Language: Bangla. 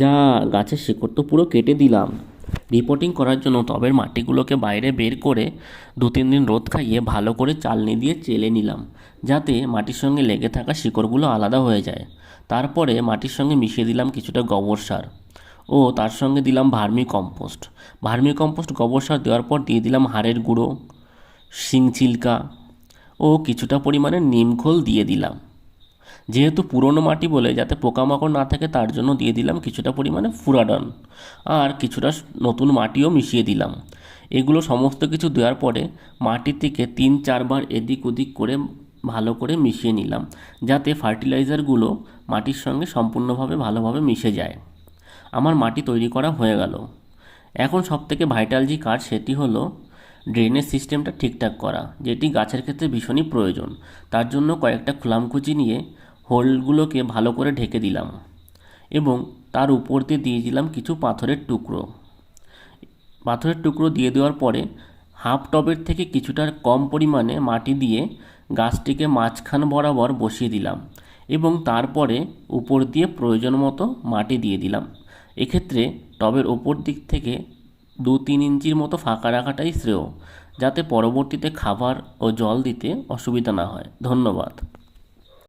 যা গাছের শিকড় তো পুরো কেটে দিলাম। রিপোর্টিং করার জন্য টবের মাটিগুলোকে বাইরে বের করে দু তিন দিন রোদ খাইয়ে ভালো করে চালনি দিয়ে চেলে নিলাম, যাতে মাটির সঙ্গে লেগে থাকা শিকড়গুলো আলাদা হয়ে যায়। তারপরে মাটির সঙ্গে মিশিয়ে দিলাম কিছুটা গোবর সার ও তার সঙ্গে দিলাম ভার্মি কম্পোস্ট। ভার্মি কম্পোস্ট গোবর সার দেওয়ার পর দিয়ে দিলাম হাড়ের গুঁড়ো, শিং চিল্কা ও কিছুটা পরিমাণে নিমখোল দিয়ে দিলাম। যেহেতু পুরনো মাটি বলে যাতে পোকামাকড় না থাকে, তার জন্য দিয়ে দিলাম কিছুটা পরিমাণে ফুরাডন আর কিছুটা নতুন মাটিও মিশিয়ে দিলাম। এগুলো সমস্ত কিছু দেওয়ার পরে মাটির থেকে তিন চারবার এদিক ওদিক করে ভালো করে মিশিয়ে নিলাম, যাতে ফার্টিলাইজারগুলো মাটির সঙ্গে সম্পূর্ণভাবে ভালোভাবে মিশে যায়। আমার মাটি তৈরি করা হয়ে গেল। এখন সবথেকে ভাইটাল যে কাজ সেটি হলো ড্রেনেজ সিস্টেমটা ঠিকঠাক করা, যেটি গাছের ক্ষেত্রে ভীষণই প্রয়োজন। তার জন্য কয়েকটা খুলামকুচি নিয়ে হোলগুলোকে ভালো করে ঢেকে দিলাম এবং তার উপর দিয়ে দিয়ে দিলাম কিছু পাথরের টুকরো। পাথরের টুকরো দিয়ে দেওয়ার পরে হাফ টবের থেকে কিছুটা কম পরিমাণে মাটি দিয়ে গাছটিকে মাঝখান বরাবর বসিয়ে দিলাম এবং তারপরে উপর দিয়ে প্রয়োজন মতো মাটি দিয়ে দিলাম। এক্ষেত্রে টবের ওপর দিক থেকে দু তিন ইঞ্চির মতো ফাঁকা রাখাটাই শ্রেয়, যাতে পরবর্তীতে খাবার ও জল দিতে অসুবিধা না হয়। ধন্যবাদ।